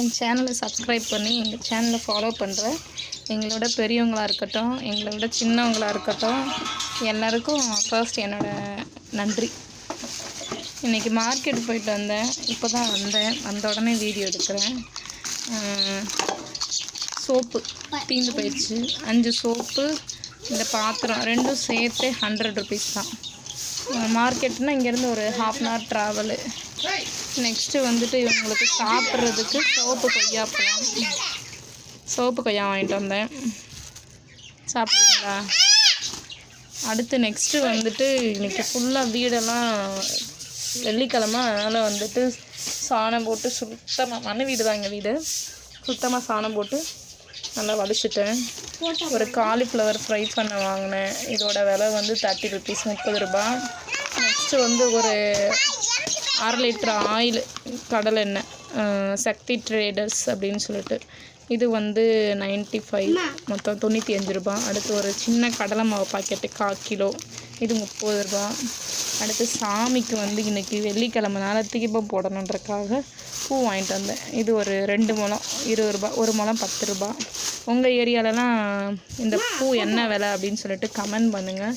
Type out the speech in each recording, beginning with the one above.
என் சேனலை சப்ஸ்கிரைப் பண்ணி எங்கள் சேனலை ஃபாலோ பண்ணுற எங்களோட பெரியவங்களாக இருக்கட்டும் எங்களை விட சின்னவங்களாக இருக்கட்டும் எல்லாருக்கும் ஃபர்ஸ்ட் என்னோட நன்றி. இன்றைக்கி மார்க்கெட் போயிட்டு வந்தேன். இப்போ தான் வந்தேன். வந்த உடனே வீடியோ எடுக்கிறேன். சோப்பு தீந்து போயிடுச்சு. அஞ்சு சோப்பு இந்த பாத்திரம் ரெண்டும் சேர்த்து ஹண்ட்ரட் ருபீஸ் தான். மார்க்கெட்னால் இங்கேருந்து ஒரு half an hour travel next வந்துட்டு இவங்களுக்கு சாப்பிட்றதுக்கு சோப்பு கொய்யா பழம். சோப்பு கொய்யா வாங்கிட்டு வந்தேன். சாப்பிட்றீங்களா அடுத்து நெக்ஸ்ட்டு வந்துட்டு இன்றைக்கி ஃபுல்லாக வீடெல்லாம் வெள்ளிக்கிழமை அதனால் வந்துட்டு சாணம் போட்டு சுத்தமாக மண்ணு வீடு தான் எங்கள் வீடு. சுத்தமாக சாணம் போட்டு நல்லா வலிச்சிட்டேன் ஒரு காலிஃப்ளவர் ஃப்ரை பண்ண வாங்கினேன். இதோட விலை வந்து தேர்ட்டி ருபீஸ் முப்பது ரூபா. நெக்ஸ்ட்டு வந்து ஒரு அரை லிட்டர் ஆயில் கடலெண்ணெய் சக்தி ட்ரேடர்ஸ் அப்படின்னு சொல்லிட்டு இது வந்து நைன்ட்டி ஃபைவ் மொத்தம் தொண்ணூற்றி அஞ்சு ரூபா. அடுத்து ஒரு சின்ன கடலை மாவு பாக்கெட்டு கால் கிலோ இது முப்பது ரூபா. அடுத்து சாமிக்கு வந்து இன்றைக்கி வெள்ளிக்கிழமைனால தீபம் போடணுன்றக்காக பூ வாங்கிட்டு வந்தேன். இது ஒரு ரெண்டு முழம் இருபது ரூபா ஒரு முழம் பத்து ரூபா. உங்கள் ஏரியாலலாம் இந்த பூ என்ன விலை அப்படின்னு சொல்லிட்டு கமெண்ட் பண்ணுங்கள்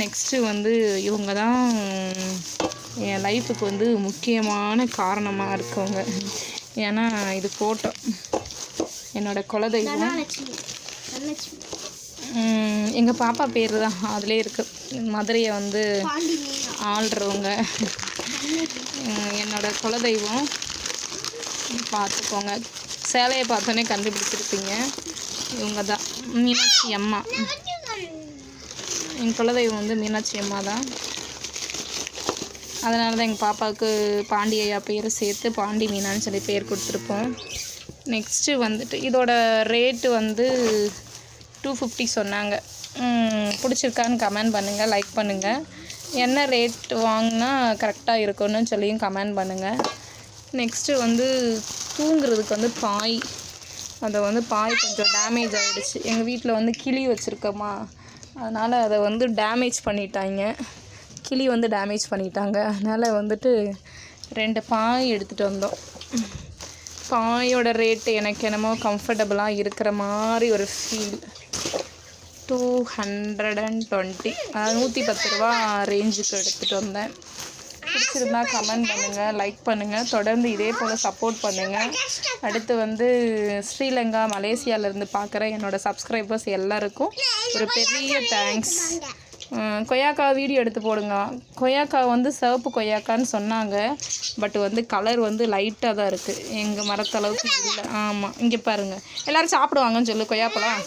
நெக்ஸ்ட்டு வந்து இவங்க தான் என் லைஃபுக்கு வந்து முக்கியமான காரணமாக இருக்கவங்க. ஏன்னா இது ஃபோட்டோ என்னோட குலதெய்வம். எங்கள் பாப்பா பேர் தான் அதிலே இருக்குது மதுரையை வந்து ஆள்றவங்க. உம், என்னோட குலதெய்வம். பார்த்துக்கோங்க சேலையை பார்த்தோன்னே கண்டுபிடிச்சிருப்பீங்க. இவங்க தான் மீனாட்சி அம்மா. என் குலதெய்வம் வந்து மீனாட்சி அம்மா தான் அதனால தான் எங்கள் பாப்பாவுக்கு பாண்டி ஐயா பேரை சேர்த்து பாண்டி மீனான்னு சொல்லி பேர் கொடுத்துருப்போம். நெக்ஸ்ட்டு வந்துட்டு இதோட ரேட்டு வந்து டூ ஃபிஃப்டி சொன்னாங்க. பிடிச்சிருக்கான்னு கமெண்ட் பண்ணுங்கள் லைக் பண்ணுங்கள் என்ன ரேட் வாங்கினா கரெக்டாக இருக்கும்னு சொல்லியும் கமெண்ட் பண்ணுங்கள் நெக்ஸ்ட்டு வந்து தூங்குறதுக்கு வந்து பாய். அதை வந்து பாய் கொஞ்சம் டேமேஜ் ஆகிடுச்சு எங்கள் வீட்டில் வந்து கிளி வச்சுருக்கோமா. அதனால் அதை வந்து டேமேஜ் பண்ணிட்டாங்க. கிளி வந்து டேமேஜ் பண்ணிட்டாங்க. அதனால் வந்துட்டு ரெண்டு பாய் எடுத்துகிட்டு வந்தோம். பாயோட ரேட்டு எனக்கு என்னமோ கம்ஃபர்டபுளாக இருக்கிற மாதிரி ஒரு feel two hundred and twenty அதாவது நூற்றி பத்து ரூபா ரேஞ்சுக்கு எடுத்துகிட்டு வந்தேன். பிடிச்சிருந்தா கமெண்ட் பண்ணுங்கள் லைக் பண்ணுங்கள் தொடர்ந்து இதே போல் சப்போர்ட் பண்ணுங்கள் அடுத்து வந்து ஸ்ரீலங்கா மலேசியாவிலேருந்து பார்க்குற என்னோட சப்ஸ்கிரைபர்ஸ் எல்லாருக்கும் ஒரு பெரிய தேங்க்ஸ் கொய்யாக்கா வீடியோ எடுத்து போடுங்க. கொய்யாக்கா வந்து சிவப்பு கொய்யாக்கான்னு சொன்னாங்க. பட் வந்து கலர் வந்து லைட்டாக தான் இருக்குது எங்கள் மரத்தளவுக்கு இல்லை. ஆமாம் இங்கே பாருங்கள் எல்லோரும் சாப்பிடுவாங்கன்னு சொல்லு கொய்யாப்பழம்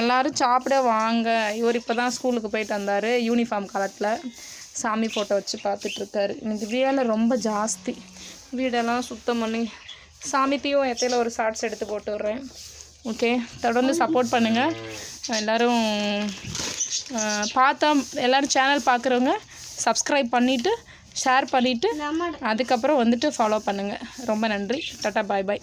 எல்லாரும் சாப்பிட வாங்க. இவர் இப்போ தான் ஸ்கூலுக்கு போயிட்டு வந்தார் யூனிஃபார்ம் கலரில் சாமி ஃபோட்டோ வச்சு பார்த்துட்ருக்காரு இன்னைக்கு வேலை ரொம்ப ஜாஸ்தி. வீடெல்லாம் சுத்தம் பண்ணி சாமித்தையும் எத்தையில ஒரு ஷார்ட்ஸ் எடுத்து போட்டு விட்றேன். ஓகே தொடர்ந்து சப்போர்ட் பண்ணுங்கள் எல்லோரும் பார்த்தா எல்லோரும் சேனல் பார்க்குறவங்க சப்ஸ்கிரைப் பண்ணிவிட்டு ஷேர் பண்ணிவிட்டு அதுக்கப்புறம் வந்துட்டு ஃபாலோ பண்ணுங்கள் ரொம்ப நன்றி. டாட்டா பாய் பாய்